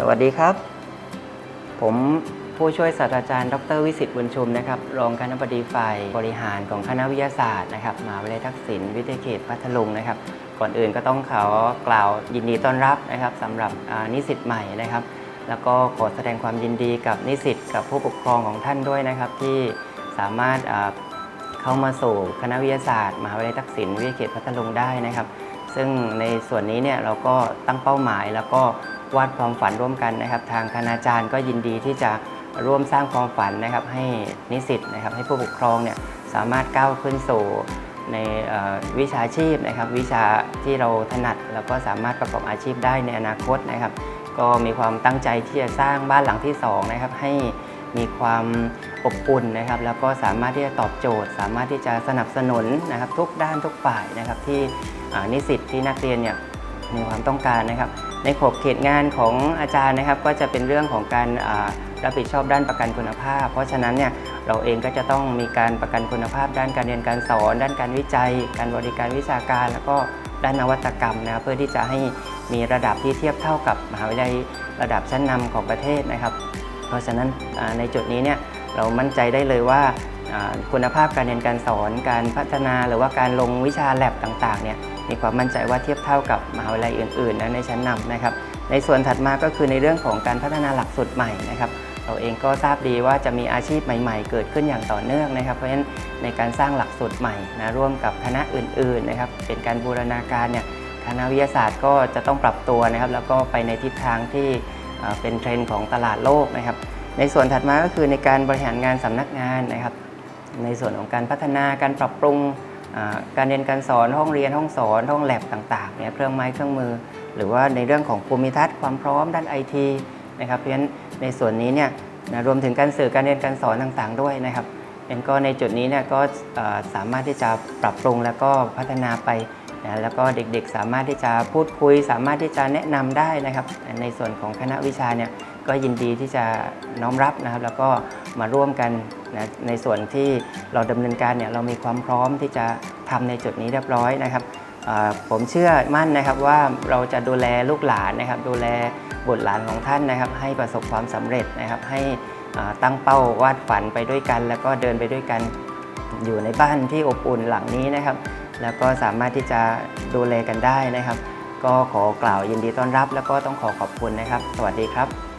สวัสดีครับ ผมผู้ช่วยศาสตราจารย์ ดรวิสิตบุญชุมนะครับ รองคณบดีฝ่ายบริหารของคณะวิทยาศาสตร์นะครับมหาวิทยาลัยทักษิณวิทยาเขตพัทลุงนะครับ ก่อนอื่นก็ต้องขอกล่าวยินดีต้อนรับนะครับสำหรับนิสิตใหม่นะครับ แล้วก็ขอแสดงความยินดีกับนิสิตกับผู้ปกครองของท่านด้วยนะครับ ที่สามารถเข้ามาสู่คณะวิทยาศาสตร์มหาวิทยาลัยทักษิณวิทยาเขตพัทลุงได้นะครับ ซึ่งในส่วนนี้เนี่ยเราก็ตั้งเป้าหมายแล้วก็ วาดความฝันร่วมกันนะครับ ทางคณาจารย์ก็ยินดีที่จะร่วมสร้างความฝันนะครับ ให้นิสิตนะครับ ให้ผู้ปกครองเนี่ยสามารถก้าวขึ้นสู่ในวิชาชีพนะครับ วิชาที่เราถนัดแล้วก็สามารถประกอบอาชีพได้ในอนาคตนะครับ ก็มีความตั้งใจที่จะสร้างบ้านหลังที่สองนะครับให้มีความอบอุ่นนะครับ แล้วก็สามารถที่จะตอบโจทย์ สามารถที่จะสนับสนุนนะครับ ทุกด้านทุกฝ่ายนะครับ ที่นิสิตที่นักเรียนเนี่ยมีความต้องการนะครับ ในขอบเขตงานของอาจารย์นะครับ ก็จะเป็นเรื่องของการรับผิดชอบด้านประกันคุณภาพ เพราะฉะนั้นเนี่ยเราเองก็จะต้องมีการประกันคุณภาพ ด้านการเรียนการสอน ด้านการวิจัย การบริการวิชาการ แล้วก็ด้านนวัตกรรมนะครับเพื่อที่จะให้มีระดับที่เทียบเท่ากับมหาวิทยาลัยระดับชั้นนำของประเทศนะครับ เพราะฉะนั้นในจุดนี้เนี่ยเรามั่นใจได้เลยว่าอ่าคุณภาพการเรียนการสอน การพัฒนาหรือว่าการลงวิชาแลบต่างๆเนี่ย มีความมั่นใจว่าเทียบเท่ากับมหาวิทยาลัยอื่นๆนะในชั้นนำนะครับ ในส่วนถัดมาก็คือในเรื่องของการพัฒนาหลักสูตรใหม่นะครับเราเองก็ทราบดีว่าจะมีอาชีพใหม่ๆ เกิดขึ้นอย่างต่อเนื่องนะครับ เพราะฉะนั้นในการสร้างหลักสูตรใหม่นะร่วมกับคณะอื่นๆนะครับเป็นการบูรณาการเนี่ยคณะวิทยาศาสตร์ก็จะต้องปรับตัวนะครับ แล้วก็ไปในทิศทางที่เป็นเทรนด์ของตลาดโลกนะครับ ในส่วนถัดมาก็คือในการบริหารงานสำนักงานนะครับ ในส่วนของการพัฒนาการปรับปรุง การเรียนการสอนห้องเรียนห้องสอนห้องแลบต่างๆเนี่ยเครื่องไม้เครื่องมือ หรือว่าในเรื่องของภูมิทัศน์ความพร้อมด้านไอทีนะครับเพราะฉะนั้นในส่วนนี้เนี่ยนะรวมถึงการสื่อการเรียนการสอนต่างๆด้วยนะครับเอ็นก็ในจุดนี้เนี่ยก็สามารถที่จะปรับปรุงแล้วก็พัฒนาไปนะแล้วก็เด็กๆ สามารถที่จะพูดคุย สามารถที่จะแนะนำได้นะครับ ในส่วนของคณะวิชาเนี่ยก็ยินดีที่จะน้อมรับนะครับ แล้วก็มาร่วมกัน นะในส่วนที่เราดำเนินการเนี่ยเรามีความพร้อมที่จะทำในจุดนี้เรียบร้อยนะครับผมเชื่อมั่นนะครับว่าเราจะดูแลลูกหลานนะครับ ดูแลบุตรหลานของท่านนะครับ ให้ประสบความสำเร็จนะครับ ให้ตั้งเป้าวาดฝันไปด้วยกัน แล้วก็เดินไปด้วยกันอยู่ในบ้านที่อบอุ่นหลังนี้นะครับ แล้วก็สามารถที่จะดูแลกันได้นะครับ ก็ขอกล่าวยินดีต้อนรับ แล้วก็ต้องขอขอบคุณนะครับ สวัสดีครับ